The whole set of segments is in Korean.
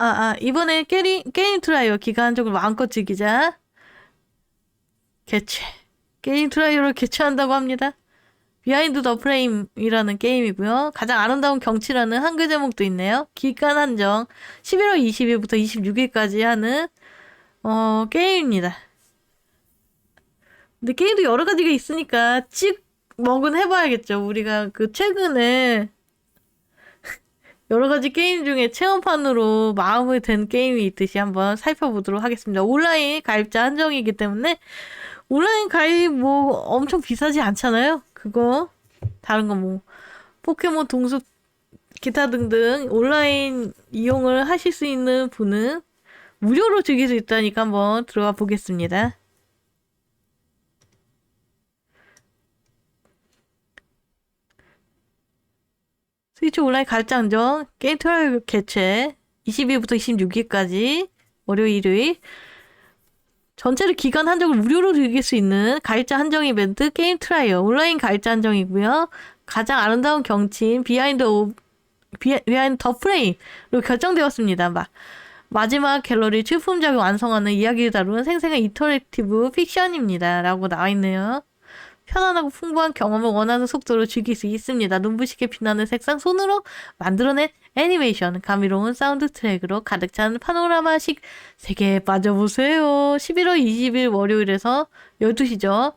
아, 아, 이번에 게임, 게임 트라이어 기간적으로 마음껏 즐기자. 개최. 게임 트라이어를 개최한다고 합니다. 비하인드 더 프레임이라는 게임이고요. 가장 아름다운 경치라는 한글 제목도 있네요. 기간 한정 11월 20일부터 26일까지 하는 어, 게임입니다. 근데 게임도 여러 가지가 있으니까 찍 먹은 해봐야겠죠. 우리가 그 최근에 여러 가지 게임 중에 체험판으로 마음에 든 게임이 있듯이 한번 살펴보도록 하겠습니다. 온라인 가입자 한정이기 때문에 온라인 가입 뭐 엄청 비싸지 않잖아요. 그거 다른 거 뭐 포켓몬 동숲 기타 등등 온라인 이용을 하실 수 있는 분은 무료로 즐길 수 있다니까 한번 들어가 보겠습니다. 스위치 온라인 한정 게임 트라이얼 개최 20일부터 26일까지 월요일 일요일 전체를 기간 한정을 무료로 즐길 수 있는 가입자 한정 이벤트 게임 트라이얼 온라인 가입자 한정이고요. 가장 아름다운 경치인 비하인드 오 비하인드 더 프레임으로 결정되었습니다. 막 마지막 갤러리 출품작을 완성하는 이야기를 다루는 생생한 인터랙티브 픽션입니다. 라고 나와 있네요. 편안하고 풍부한 경험을 원하는 속도로 즐길 수 있습니다. 눈부시게 빛나는 색상 손으로 만들어낸 애니메이션, 감미로운 사운드 트랙으로 가득 찬 파노라마식 세계에 빠져보세요. 11월 20일 월요일에서 12시죠.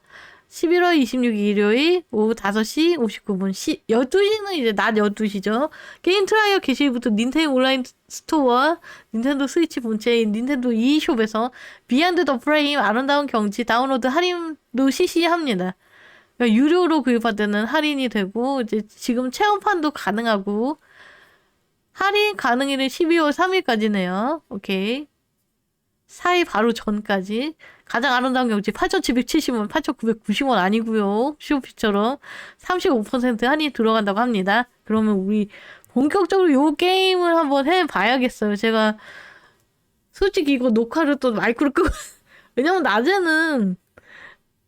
11월 26일 일요일 오후 5시 59분 시, 12시는 이제 낮 12시죠. 게임 트라이얼 게시일부터 닌텐도 온라인 스토어와 닌텐도 스위치 본체인 닌텐도 e숍에서 비안드 더 프레임 아름다운 경치 다운로드 할인도 시시합니다. 그러니까 유료로 때는 할인이 되고 이제 지금 체험판도 가능하고 할인 가능일은 12월 3일까지네요. 오케이. 4일 바로 전까지 가장 아름다운 경치 8,770원, 8,990원 아니고요. 쇼피처럼 35% 할인이 들어간다고 합니다. 그러면 우리 본격적으로 요 게임을 한번 해봐야겠어요. 제가 솔직히 이거 녹화를 또 마이크로 끄고 왜냐면 낮에는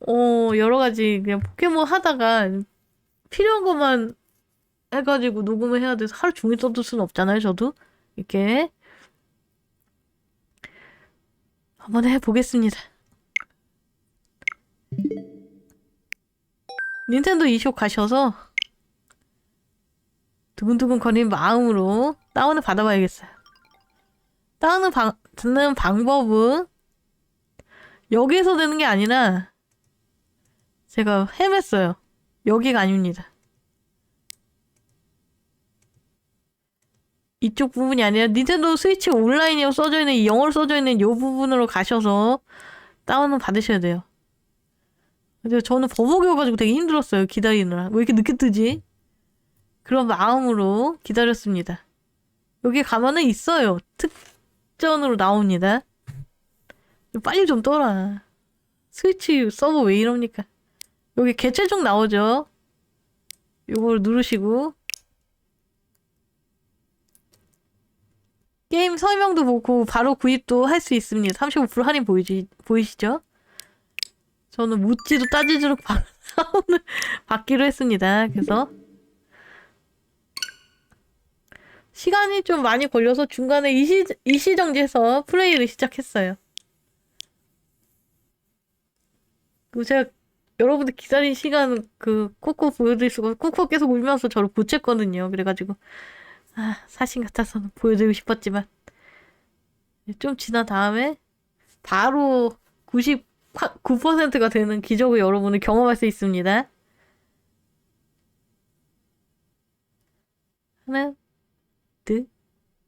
어, 여러 가지 그냥 포켓몬 하다가 필요한 것만 해가지고 녹음을 해야 돼서 하루 종일 떠들 수는 없잖아요, 저도. 이렇게. 한번 해보겠습니다. 닌텐도 e숍 가셔서 두근두근 거리는 마음으로 다운을 받아봐야겠어요. 다운을 받는 방법은 여기에서 되는 게 아니라 제가 헤맸어요. 여기가 아닙니다. 이쪽 부분이 아니라 닌텐도 스위치 온라인이라고 써져 있는 이 영어로 써져 있는 이 부분으로 가셔서 다운을 받으셔야 돼요. 근데 저는 버벅여가지고 되게 힘들었어요. 기다리느라. 왜 이렇게 늦게 뜨지? 그런 마음으로 기다렸습니다. 여기 가면은 있어요. 특전으로 나옵니다. 빨리 좀 떠라. 스위치 서버 왜 이럽니까? 여기 개체 중 나오죠. 요걸 누르시고 게임 설명도 보고 바로 구입도 할 수 있습니다. 35% 할인 보이지, 보이시죠? 저는 묻지도 따지지도 바로 받기로 했습니다. 그래서 시간이 좀 많이 걸려서 중간에 이시, 이시정지해서 플레이를 시작했어요. 제가 여러분들 기다린 시간 그 코코 보여드릴 수가 코코 계속 울면서 저를 보챘거든요. 그래가지고 아 사신 같아서는 보여드리고 싶었지만 좀 지난 다음에 바로 99%가 되는 기적을 여러분은 경험할 수 있습니다. 하나, 둘,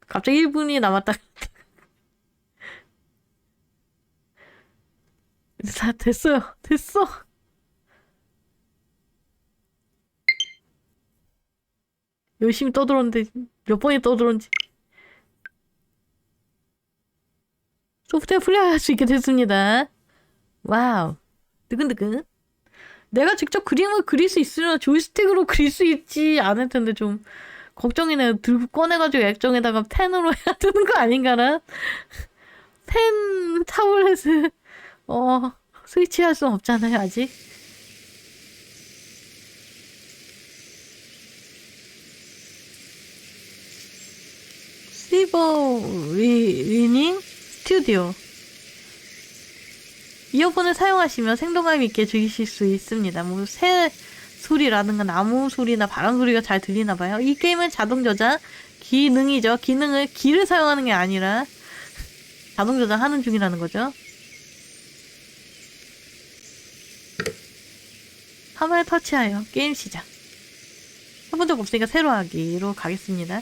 갑자기 1분이 남았다. 다 됐어요. 됐어. 열심히 떠들었는데 몇 번이 떠들었는지 소프트웨어 플레이할 수 있게 됐습니다. 와우 뜨근뜨근 내가 직접 그림을 그릴 수 있으면 조이스틱으로 그릴 수 있지 않을 텐데 좀 걱정이네요. 들고 꺼내가지고 액정에다가 펜으로 해야 되는 거 아닌가나? 펜 타블렛을 어 스위치할 수 없잖아요 아직. 리버 리, 리닝 스튜디오 이어폰을 사용하시면 생동감 있게 즐기실 수 있습니다. 뭐 새 소리라든가 나무 소리나 바람 소리가 잘 들리나 봐요. 이 게임은 자동 저장 기능이죠. 기능을 기를 사용하는 게 아니라 자동 저장하는 중이라는 거죠. 화면을 터치하여 게임 시작. 해본 적 없으니까 새로 하기로 가겠습니다.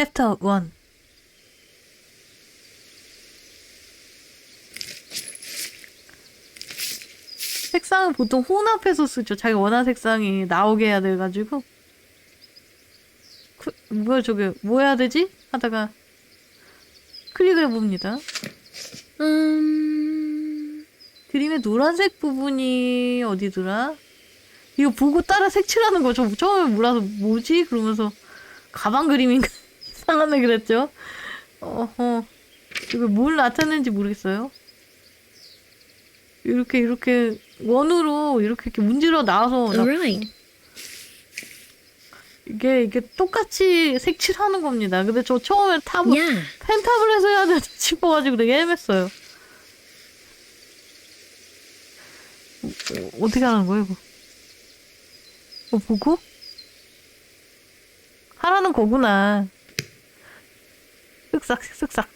챕터 1 색상은 보통 혼합해서 쓰죠. 자기 원하는 색상이 나오게 해야 돼가지고. 그, 뭐야 저게 뭐 해야 되지? 하다가 클릭을 해봅니다. 음, 그림의 노란색 부분이 어디더라? 이거 보고 따라 색칠하는 거 저 처음에 몰라서 뭐지? 그러면서 가방 그림인가 이 상하네 그랬죠. 어허 이거 뭘 나타내는지 모르겠어요. 이렇게 이렇게 원으로 이렇게 이렇게 문질러 나와서 나- alright. 이게 이게 똑같이 색칠하는 겁니다. 근데 저 처음에 탑 Yeah. 펜탑을 해서 해야 되나 싶어가지고 되게 헤맸어요. 어, 어, 어떻게 하는 거야, 이거? 뭐 보고? 하라는 거구나. 쓱싹, 쓱싹.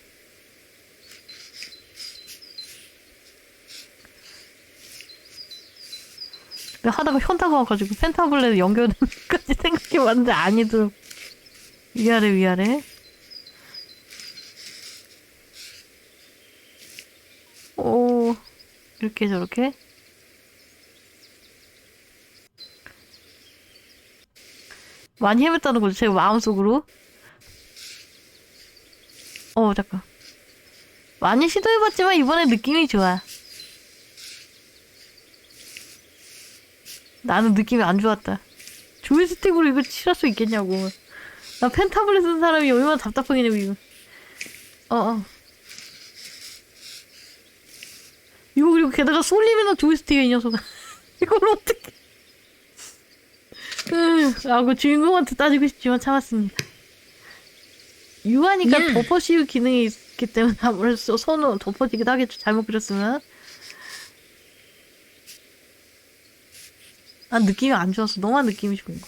하다가 현타가 와가지고 펜타블렛 연결되는까지 생각해봤는데 아니더라고. 위아래, 위아래. 오, 이렇게 저렇게. 많이 헤맸다는 거죠, 제 마음속으로. 어, 잠깐. 많이 시도해봤지만 이번에 느낌이 좋아. 나는 느낌이 안 좋았다. 조이스틱으로 이거 칠할 수 있겠냐고. 나 펜타블렛 쓴 사람이 얼마나 답답하겠냐고, 이거. 어, 어. 이거 그리고 게다가 솔리미나 조이스틱이야 이 녀석아 이걸 어떻게 라고 주인공한테 따지고 싶지만 참았습니다 유하니까 야. 덮어 씌울 기능이 있기 때문에 아무래도 손으로 덮어지기도 하겠죠 잘못 그렸으면 난 느낌이 안 좋았어 너만 느낌이 좋은 거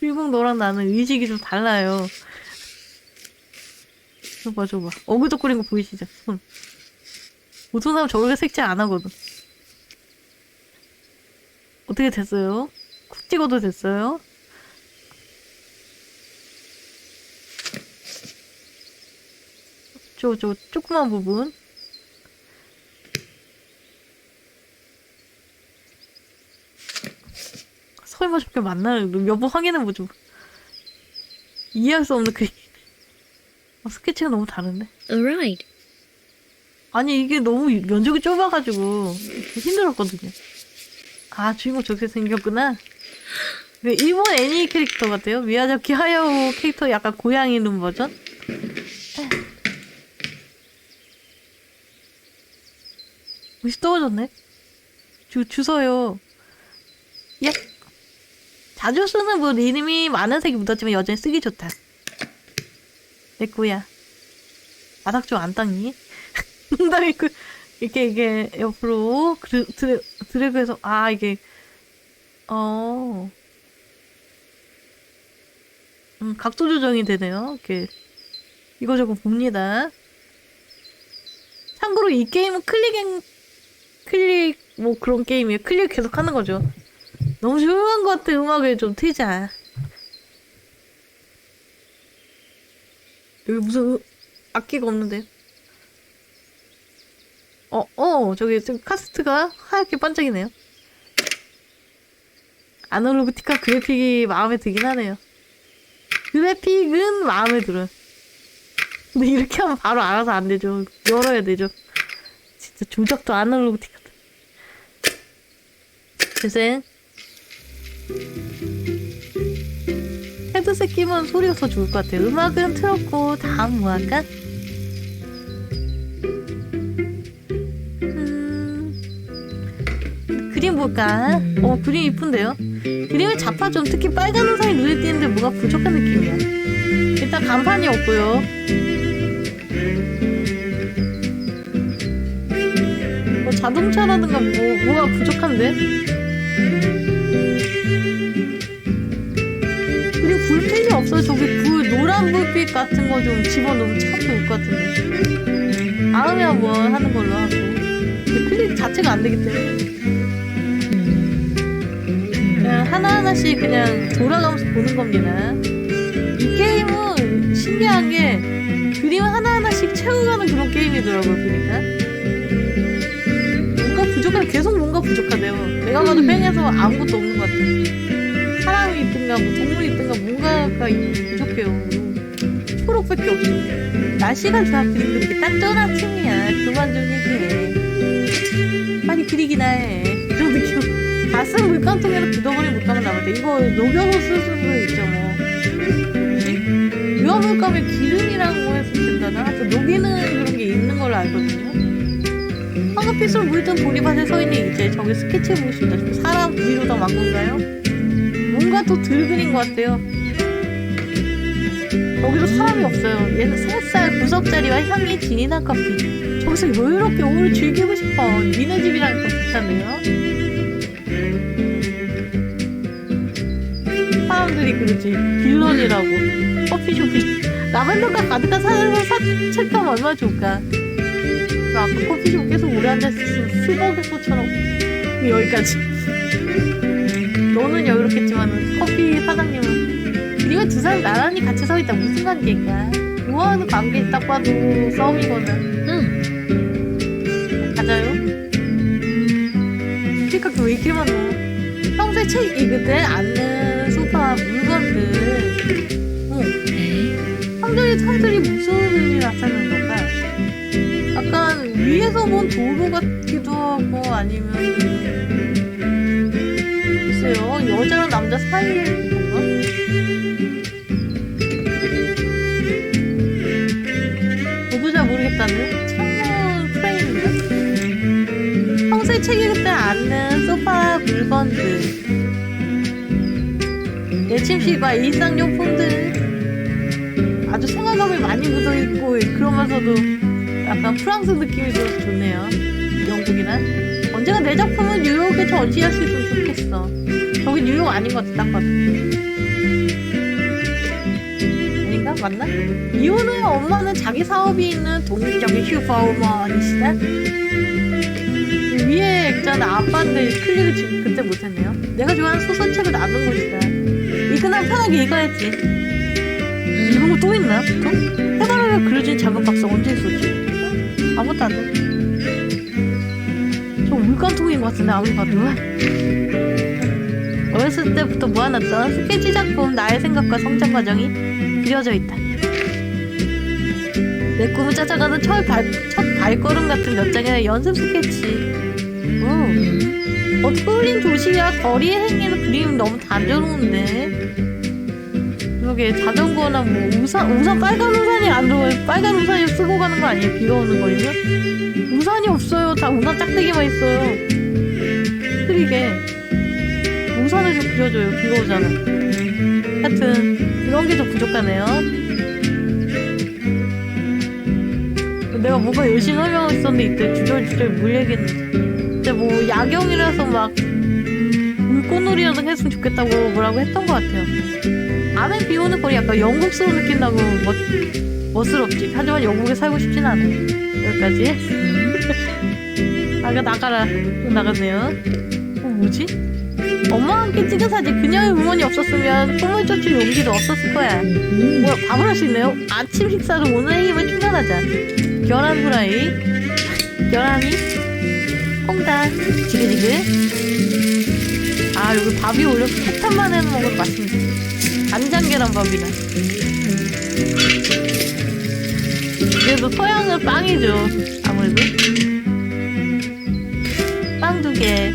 주인공 너랑 나는 의식이 좀 달라요 저봐 저봐 어그덕거리는 거 보이시죠 손 보통 사람 저렇게 색칠 안 하거든. 어떻게 됐어요? 쿡 찍어도 됐어요? 저, 저, 조그만 부분. 설마 저렇게 맞나요? 몇 번 확인해 보죠. 이해할 수 없는 그림. 어, 스케치가 너무 다른데? Alright. 아니 이게 너무 면적이 좁아가지고 힘들었거든요. 아 주인공 저렇게 생겼구나. 그 일본 애니 캐릭터 같아요. 미야자키 하야오 캐릭터 약간 고양이 눈 버전. 옷이 떨어졌네. 주 주서요. 예. 자주 쓰는 뭐 이름이 많은 색이 묻었지만 여전히 쓰기 좋다. 내 거야. 바닥 좀 안 닦니? 농담이 그 이렇게 이게 옆으로 드, 드래, 드래그해서 아 이게 어 음, 각도 조정이 되네요. 이렇게 이거저거 봅니다. 참고로 이 게임은 클릭 클릭 뭐 그런 게임이에요. 클릭 계속 하는 거죠. 너무 조용한 것 같아. 음악을 좀 트자. 여기 무슨 음- 악기가 없는데. 어, 어, 저기 지금 카스트가 하얗게 반짝이네요. 아날로그틱한 그래픽이 마음에 들긴 하네요. 그래픽은 마음에 들어요. 근데 이렇게 하면 바로 알아서 안 되죠. 열어야 되죠. 진짜 조작도 안 하려고 되거든. 글쎄. 헤드셋 끼면 소리가 더 좋을 것 같아. 음악은 틀었고, 다음 뭐 할까? 음, 그림 볼까? 어, 그림 이쁜데요? 그림이 잡화좀 특히 빨간 의상이 눈에 띄는데 뭐가 부족한 느낌이야. 일단 간판이 없고요. 자동차라든가 뭐 뭐가 부족한데? 그리고 불빛이 없어요. 저기 불 노란 불빛 같은 거 좀 집어넣으면 참 좋을 것 같은데. 다음에 한번 하는 걸로 하고. 클릭 자체가 안 되기 때문에. 그냥 하나하나씩 그냥 돌아가면서 보는 겁니다. 이 게임은 신기한 게 그림 하나하나씩 채워가는 그런 게임이더라고요, 보니까. 부족한, 계속 뭔가 부족하대요. 내가 봐도 음. 뺑에서 아무것도 없는 것 같아. 사람이 있든가, 뭐 동물이 있든가, 뭔가가 부족해요. 초록밖에 없어. 날씨가 좋아, 그림 그리기 딱 좋은 아침이야. 그만 좀 얘기해. 빨리 그리기나 해. 이런 느낌. 다쓴 물감통에서 묻어버린 물감은 남았대. 이거 녹여서 쓸 수도 있죠, 뭐. 뭐지? 유화 물감에 기름이라는 거 했으면 된다나? 녹이는 그런 게 있는 걸로 알거든요. 황금빛으로 물든 보리밭에 서 있는 이제 저기 스케치해 보고 싶다. 저 사람 위로 다만 건가요? 뭔가 또덜 그린 것 같아요. 거기도 사람이 없어요. 얘는 새살 구석자리와 향이 진한 커피. 저기서 여유롭게 오후를 즐기고 싶어. 니네 집이랑 좀 비슷한데요? 사람들이 그러지. 빌런이라고. 커피숍이. 라벤더가 가득한 산에서 산책하면 얼마나 좋을까. 나 아까 커피숍 계속 오래 앉아있었으면 수박에서처럼 여기까지. 너는 여유롭겠지만 커피 사장님은 그리고 두 사람 나란히 같이 서 있다 무슨 관계일까? 좋아하는 관계 딱 봐도 썸이거나 응. 맞아요? 그러니까 왜 이렇게 많어? 평소에 책 읽을 때 앉는 소파 물건들 어, 네. 상들이 상들이 무슨 의미? 약간 위에서 본 도로 같기도 하고 아니면 글쎄요 여자랑 남자 사이의 그건가? 저도 잘 모르겠다는 창문 프레임인가? 평소에 책 읽을 때 앉는 소파 물건들 내 침실과 일상용품들 아주 생활감이 많이 묻어있고 그러면서도 약간 프랑스 느낌이 들어서 좋네요 영국이나 언제가 내 작품은 뉴욕에 있으면 좋겠어 저기 뉴욕 아닌 것 같아 딱 봐도 아닌가? 맞나? 이혼의 엄마는 자기 사업이 있는 독립적인 휴퍼우먼이시다 위에 있잖아 아빠인데 클릭을 지금 그때 못했네요 내가 좋아하는 소설책을 놔둔 곳이다 읽으나 편하게 읽어야지 이런 거 또 있나? 또? 해바라기가 그려진 작은 박스 언제 있었지? 어? 아무것도 안 돼. 저 물감통인 것 같은데 아무리 봐도 어렸을 때부터 모아놨던 스케치 작품 나의 생각과 성장 과정이 그려져 있다 내 꿈을 찾아가는 첫, 발, 첫 발걸음 같은 몇 장의 연습 스케치 오. 음. 어떻게 흘린 도시와 거리의 행위는 그림 너무 단조로운데 그러게 자전거나 뭐 우산 우산 빨간 우산이 안 들어요 빨간 우산이 쓰고 가는 거 아니에요? 비가 오는 거리면 우산이 없어요. 다 우산 짝대기만 있어요. 흐리게. 우산을 좀 그려줘요. 비가 오잖아. 하여튼 그런 게 좀 부족하네요. 내가 뭔가 열심히 설명하고 있었는데 이때 주절주절 물 얘기했는데 근데 뭐 야경이라서 막 물꽃놀이라도 했으면 좋겠다고 뭐라고 했던 것 같아요. 안에 비 오는 거리 약간 영국스러운 느낌 나고 멋, 멋스럽지. 하지만 영국에 살고 싶진 않아. 여기까지. 나가 나가라. 또 나갔네요. 어 뭐지? 엄마와 함께 찍은 사진 그녀의 응원이 없었으면 꿈을 쫓을 용기도 없었을 거야. 음. 뭐야 밥을 할 수 있네요? 아침 식사로 오늘의 힘을 충전하자. 계란 후라이, 계란이, 홍단, 지그지그. 아 여기 밥이 올려서 패탄만 해 먹어도 맛있는데. 간장 계란밥이네. 그래도 서양은 빵이죠. 아무래도. 빵 두 개.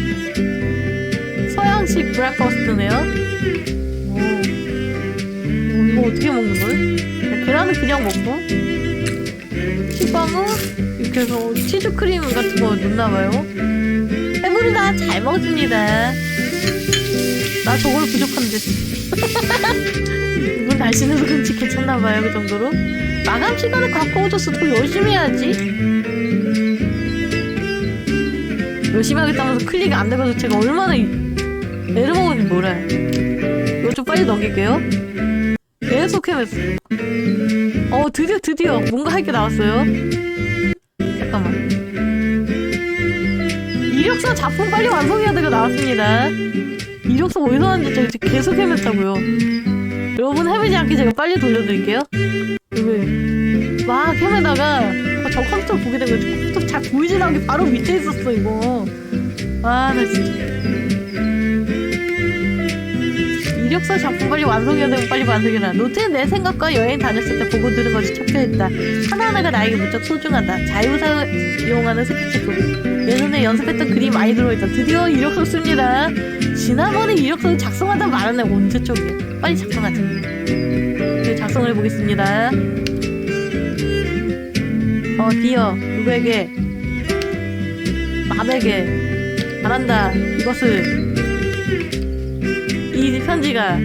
서양식 브렉퍼스트네요. 오. 오, 이거 어떻게 먹는 거예요? 계란은 그냥 먹고 식빵은 이렇게 해서 치즈크림 같은 거 넣나봐요 해물 배부르다. 잘 먹습니다. 나 저걸 부족한데. 이분 날씨는 그런지 괜찮나봐요, 그 정도로. 마감 시간을 가까워졌어. 더 열심히 해야지. 열심히 하겠다면서 클릭이 안 돼가지고 제가 얼마나 이- 애를 먹은지 몰라요. 이거 좀 빨리 넘길게요. 계속 헤맸어. 어, 드디어, 드디어. 뭔가 할 게 나왔어요. 잠깐만. 이력서 작품 빨리 완성해야 되가 나왔습니다. 이력서 어디서 나왔는지 제가 지금 계속 헤맸다고요. 여러분 헤매지 않게 제가 빨리 돌려드릴게요. 여기 막 헤매다가 어, 저 컴퓨터 보게 된 거지. 컴퓨터 잘 보이진 않게 바로 밑에 있었어, 이거. 아, 나 진짜. 이력서 작품 빨리 완성해야 되고 빨리 완성해라. 노트에 내 생각과 여행 다녔을 때 보고 들은 것이 적혀있다. 하나하나가 나에게 무척 소중하다. 자유사용하는 스케치북. 예전에 연습했던 그림 많이 들어있다. 드디어 이력서 씁니다. 지난번에 이력서 작성하다 말았네. 언제 쪽이야. 빨리 작성하자. 네, 작성을 해보겠습니다. 어, 디어. 누구에게? 남에게. 바란다. 이것을. 이 편지가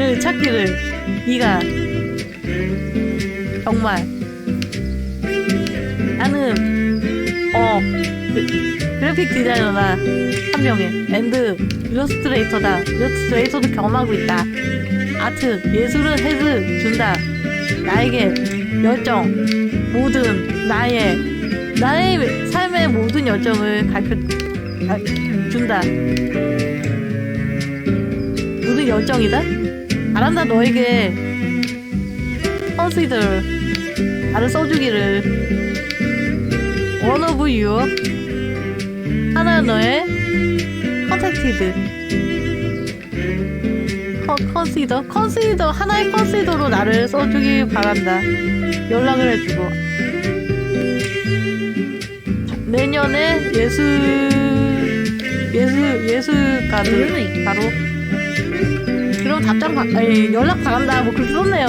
를 찾기를 네가 정말 나는 그래픽 디자이너다 한 명의 앤드 일러스트레이터다. 일러스트레이터도 경험하고 있다. 아트 예술은 해스 준다. 나에게 열정 모든 나의 나의 삶의 모든 열정을 가르쳐 아, 준다. 모든 열정이다? 바란다 너에게 consider 나를 써주기를 one of 하나 너의 contacted co- consider consider 하나의 consider로 나를 써주길 바란다. 연락을 해주고. 내년에 예술 예술 예술가들 바로. 그럼 답장 바, 아니, 연락 바란다. 뭐 그렇게 썼네요.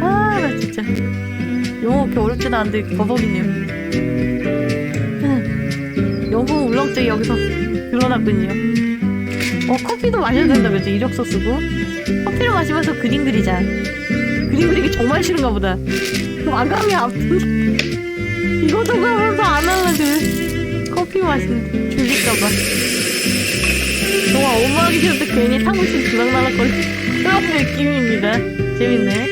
아나 진짜. 영어 그렇게 어렵지는 않은데 버벅이네요 영국 울렁증이 여기서 드러났군요 어 커피도 마셔야 된다 그랬죠 이력서 쓰고 커피를 마시면서 그림 그리자 그림 그리기 정말 싫은가 보다 마감이 아픈 이거 저거 하면서 안 하면 그 커피 마시는 줄릴까봐 정말 엄마하기 싫은데 괜히 사무실 주락나락거리는 그런 느낌입니다. 재밌네.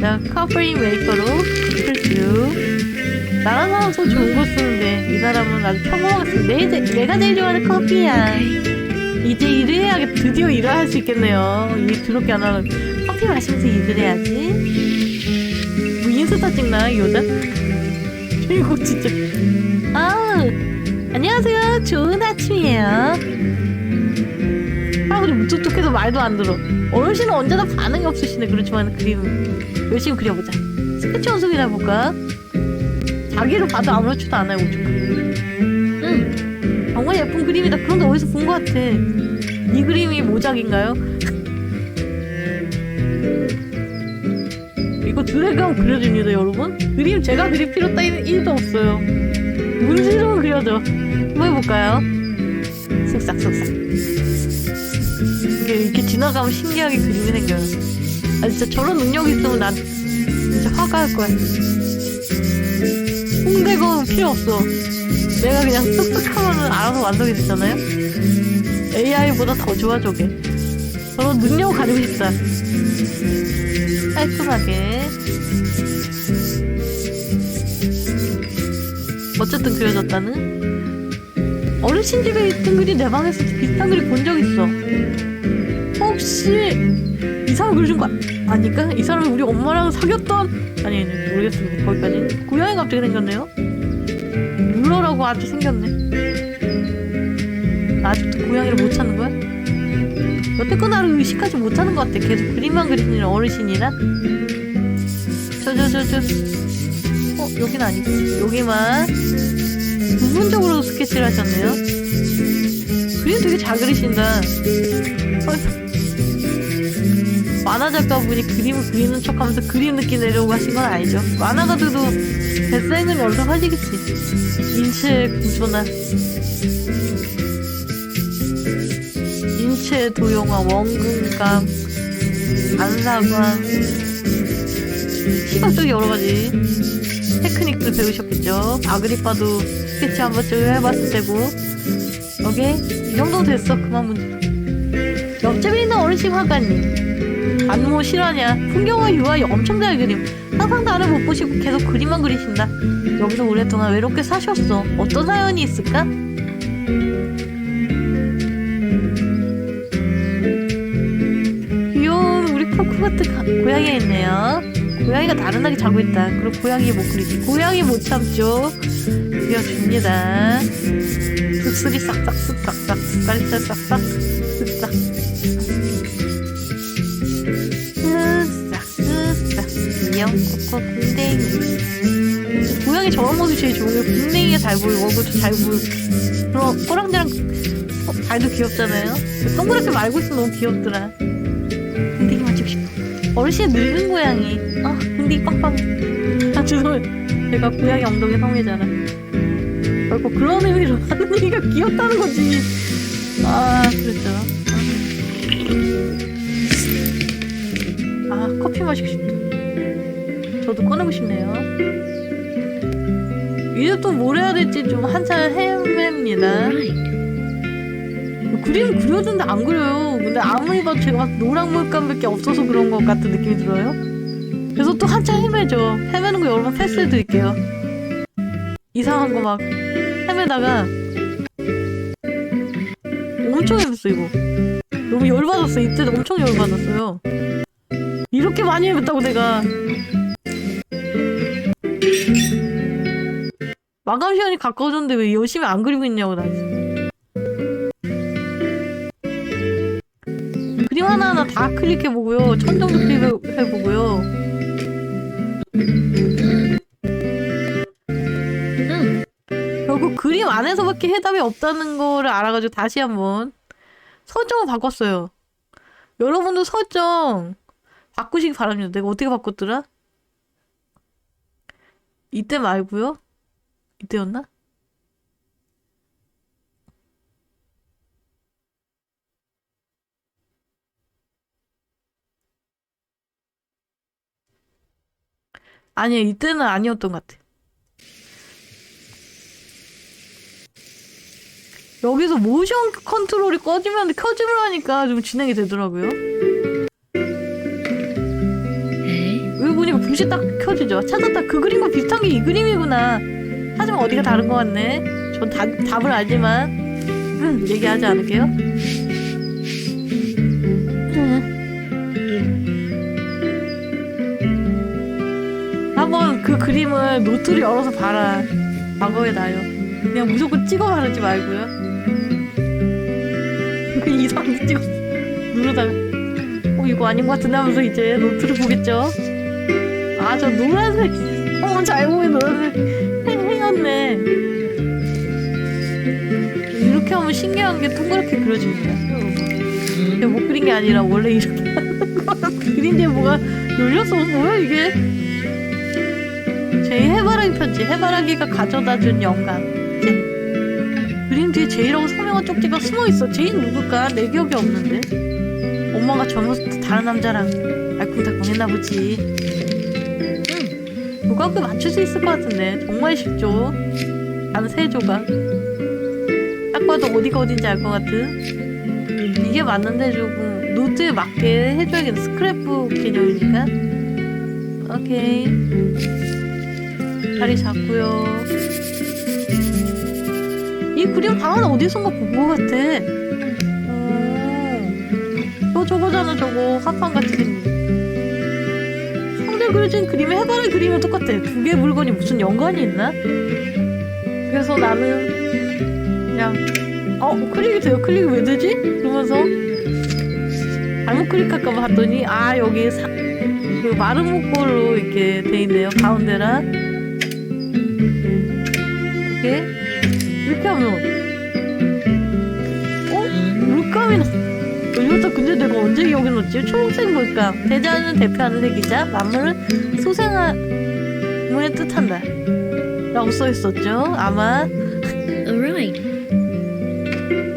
자, 커피 메이커로 풀수. 나랑 더 좋은 거 쓰는데 이 사람은 아주 평범하게 내, 내가 제일 좋아하는 커피야. 이제 일을 해야겠 드디어 일을 할 수 있겠네요. 일 더럽게 안 하는 커피 마시면서 일을 해야지. 뭐 인스타 찍나 이 여자? 이거 진짜. 아, 안녕하세요. 좋은 아침이에요. 할아버지 무뚝뚝해도 말도 안 들어. 어르신은 언제나 반응이 없으시네. 그렇지만 그림 열심히 그려보자. 스케치 연습이나 해볼까? 자기를 봐도 아무렇지도 않아요. 오죽. 응. 정말 예쁜 그림이다. 그런데 어디서 본 것 같아. 이 그림이 모작인가요? 이거 드래그하면 그려집니다, 여러분. 그림 제가 그릴 필요 따위는 1도 없어요. 문지르면 그려져. 한번 해볼까요? 쓱싹쓱싹. 이게 이렇게 지나가면 신기하게 그림이 생겨요. 아 진짜 저런 능력이 있으면 난 진짜 화가 할 거야. 홍대건 필요 없어. 내가 그냥 쓱쓱 하면은 알아서 완성이 되잖아요? AI보다 더 좋아, 저게. 저런 능력을 가지고 싶다. 깔끔하게. 어쨌든 그려졌다는? 어르신 집에 있던 그림 내 방에서 비슷한 그림 본적 있어. 혹시 이 사람 그려준 거 아닐까? 이 사람이 우리 엄마랑 사귀었던 아니 아니 모르겠습니다. 거기까지 고양이 갑자기 생겼네요. 룰러라고 아주 생겼네. 나 아직도 고양이를 못 찾는 거야? 여태껏 나를 의식하지 못하는 것 같아. 계속 그림만 그리는 어르신이라. 저저저 저. 어 여긴 아니고 여기만 부분적으로 스케치를 하셨네요. 그림 되게 잘 그리신다. 어, 만화 작가분이 그림을 그리는 척하면서 그림 느낌 내려고 하신 건 아니죠. 만화가 돼도 데생은 얼른 하시겠지. 인체 구조나 인체 도용화, 원근감, 안사관, 시각적 여러 가지 테크닉들 배우셨겠죠. 아그리파도 스케치 한 번쯤 해봤을 테고. 오케이 이 정도 됐어. 그만 문제. 옆집에 있는 어르신 화가님. 안모 실화냐? 풍경과 유화 엄청 잘 그림. 항상 나를 못 보시고 계속 그림만 그리신다. 여기서 오랫동안 외롭게 사셨어. 어떤 사연이 있을까? 귀여운 우리 가- 고양이가 있네요. 고양이가 나른하게 자고 있다. 그럼 고양이 못 그리지. 고양이 못 참죠. 그려줍니다. 쓱쓱이 싹싹 쓱싹싹 쓱싹 싹싹 궁뎅이 고양이 저런 모습이 제일 좋은 게 궁뎅이가 잘 보이고 얼굴도 잘 보이고. 그럼 꼬랑지랑 어, 발도 귀엽잖아요. 동그랗게 말고 있으면 너무 귀엽더라. 궁뎅이 만지고 싶어. 어르신의 늙은 고양이. 아 궁뎅이 빵빵 아 죄송해요. 제가 고양이 엉덩이 성애잖아. 결국 그런 의미로 하는 얘기가 귀엽다는 거지. 아 그랬죠. 아 커피 마시고 싶다 저도 꺼내고 싶네요 이제 또 뭘 해야 될지 좀 한참 헤맵니다. 그림 그려준데 안 그려요. 근데 아무리 봐도 제가 노랑 물감밖에 없어서 그런 것 같은 느낌이 들어요. 그래서 또 한참 헤매죠. 헤매는 거 여러분 패스해 드릴게요. 이상한 거 막 헤매다가 엄청 헤맸어 이거. 너무 열받았어. 이때 엄청 열받았어요. 이렇게 많이 헤맸다고 내가. 마감 시간이 가까워졌는데 왜 열심히 안 그리고 있냐고 나. 그림 하나하나 다 클릭해보고요. 천정도 클릭해보고요. 응. 결국 그림 안에서밖에 해답이 없다는 거를 알아가지고 다시 한번 설정을 바꿨어요. 여러분도 설정 바꾸시기 바랍니다. 내가 어떻게 바꿨더라? 이때 말고요. 이때였나? 아니요, 이때는 아니었던 것 같아. 여기서 모션 컨트롤이 꺼지면 켜지면 하니까 좀 진행이 되더라고요. 여기 보니까 불이 딱 켜지죠. 찾았다. 그 그림과 비슷한 게 이 그림이구나. 하지만 어디가 다른 것 같네. 전 다, 답을 알지만 음, 얘기하지 않을게요. 음. 한번 그 그림을 노트를 열어서 봐라. 과거에 나요. 그냥 무조건 찍어 바르지 말고요. 그 이상하게 찍어 누르다가 어 이거 아닌 것 같은데 하면서 이제 노트를 보겠죠. 아 저 노란색 어 잘 보이 노란색 행- 행었네. 이렇게 하면 신기한 게 동그랗게 그려집니다. 여러분. 이게 못 그린 게 아니라 원래 이렇게 거야. 그린데 뭐가 눌렸어 뭐야 이게? 제 해바라기 편지 해바라기가 가져다준 영감. 제 그림 뒤에 제이라고 서명한 쪽지가 숨어 있어. 제이 누굴까? 내 기억이 없는데. 엄마가 젊었을 때 다른 남자랑 알콩달콩 했나 보지. 응. 조각을 맞출 수 있을 것 같은데 정말 쉽죠. 단 세 조각. 딱 봐도 어디가 어딘지 알 것 같은. 이게 맞는데 조금 노트에 맞게 해줘야겠네. 스크랩북 개념이니까. 오케이. 자리 잡고요. 이 그림 방은 어디선가 본것 같아. 어, 저 저거잖아 저거 화판 같이 생긴. 상대 그려진 그림에 해바라기 그림이랑 똑같아. 두 개의 물건이 무슨 연관이 있나? 그래서 나는 그냥 어 클릭이 돼요. 클릭이 왜 되지? 그러면서 잘못 클릭할까봐 봤더니 아 여기 사, 그 마른 목골로 이렇게 돼 있네요. 가운데랑 이렇게 이렇게 하면 어? 물감이 나. 이것도 근데 내가 언제 기억에 놓지? 초록색 물감. 대자연을 대표하는 색이자 만물을 소생함을 뜻한다. 라고 써있었죠. 아마 Alright.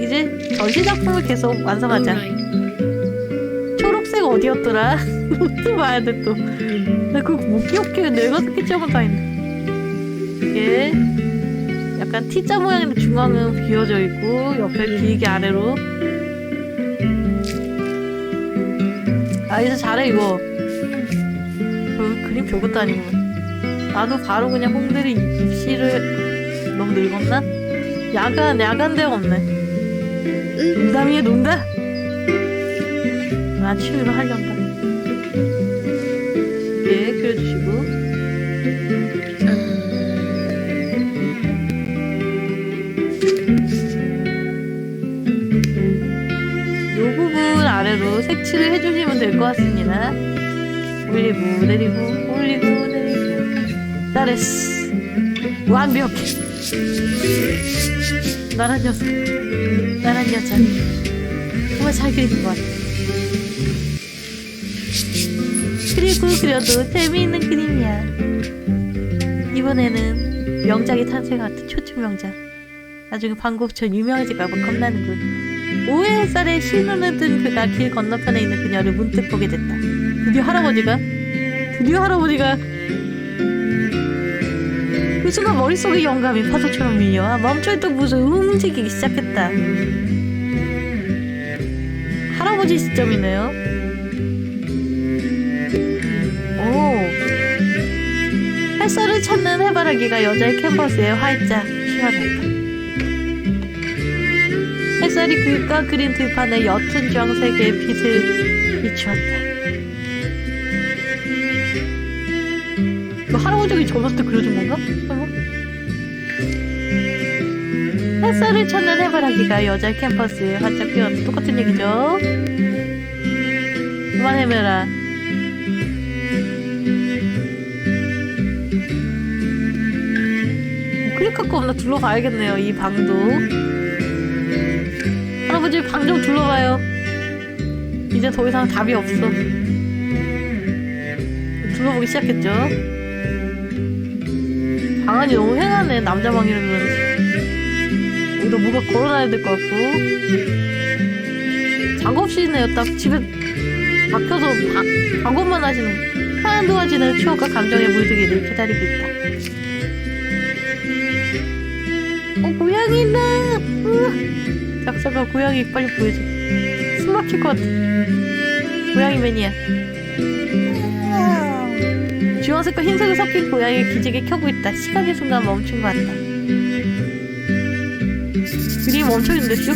이제 전시 작품을 계속 완성하자. Alright. 초록색 어디였더라? 또 봐야 돼 또. 나 그거 못 기억해. 내가 스케치하고 다 있네. 이게 약간 T자 모양인데 중앙은 비어져 있고 옆에 길게 아래로. 아 이제 잘해 이거. 그 그림 별것도 아니고. 나도 바로 그냥 홍대리 입시를 너무 늙었나? 야간 야간 대학 없네. 농담이야 농담. 아 치유를 하려다. 색칠을 해주시면 될 것 같습니다. 올리고 내리고 올리고 내리고 잘했어. 완벽해. 나란 녀석. 나란 여자. 정말 잘 그린 것 같아. 그리고 그려도 재미있는 그림이야. 이번에는 명작이 탄생한 초침 명작. 나중에 방법처럼 유명해질까봐 겁나는군. 오해 햇살에 신눈을 뜬 그가 길 건너편에 있는 그녀를 문득 보게 됐다. 드디어 할아버지가 드디어 할아버지가 그 순간 머릿속에 영감이 파도처럼 밀려와 멈춰있던 무슨 움직이기 시작했다. 할아버지 시점이네요. 오. 햇살을 찾는 해바라기가 여자의 캔버스에 활짝 피어났다. 햇살이 그가 그린 들판에 옅은 주황색의 빛을 비추었다. 이거 할아버지가 젊었을 때 그려준 건가? 설마? 햇살을 찾는 해바라기가 여자 캠퍼스에 활짝 피었다. 똑같은 얘기죠? 그만 헤매라. 뭐 클릭할 거 없나 둘러봐야겠네요, 이 방도. 할아버지 방 좀 둘러봐요. 이제 더 이상 답이 없어. 둘러보기 시작했죠. 방안이 너무 휑하네, 남자 방이라면. 여기다 뭐가 걸어놔야 될 것 같고. 작업실이네요, 딱 집에 박혀서 바, 작업만 하시는 하얀 도화지는 추억과 감정에 물들기를 기다리고 있다. 어, 고양이다! 우 와. 작사가 고양이 빨리 보여줘. 숨 막힐 것 같아. 고양이 매니아. 주황색과 흰색을 섞인 고양이의 기지개 켜고 있다. 시간의 순간 멈춘 것 같다. 그림이 멈춰 있는데, 슉?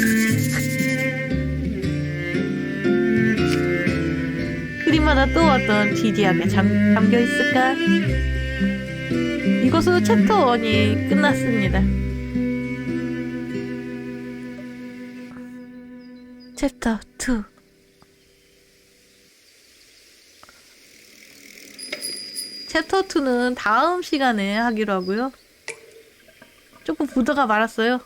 그림마다 또 어떤 지지하게 잠, 잠겨 있을까? 이것으로 챕터 1이 끝났습니다. 챕터 2 챕터 2는 다음 시간에 하기로 하고요. 조금 보다가 말았어요.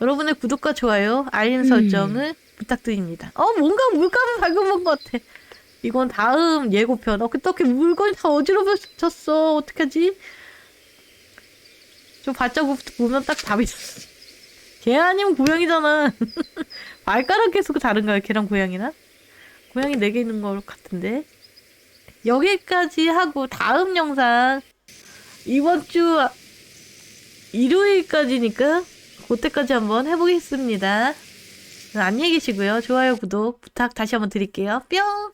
여러분의 구독과 좋아요, 알림 설정을 부탁드립니다. 어, 뭔가 물감을 발견한 것 같아. 이건 다음 예고편. 어, 어떻게 물건이 다 어지러워졌어. 어떡하지? 좀 발자국 보면 딱 답이 있어. 개 아니면 고양이잖아. 발가락 개수가 다른가요? 개랑 고양이나? 고양이 4개 있는 것 같은데. 여기까지 하고 다음 영상 이번 주 일요일까지니까 그때까지 한번 해보겠습니다. 안녕히 계시고요. 좋아요, 구독 부탁 다시 한번 드릴게요. 뿅!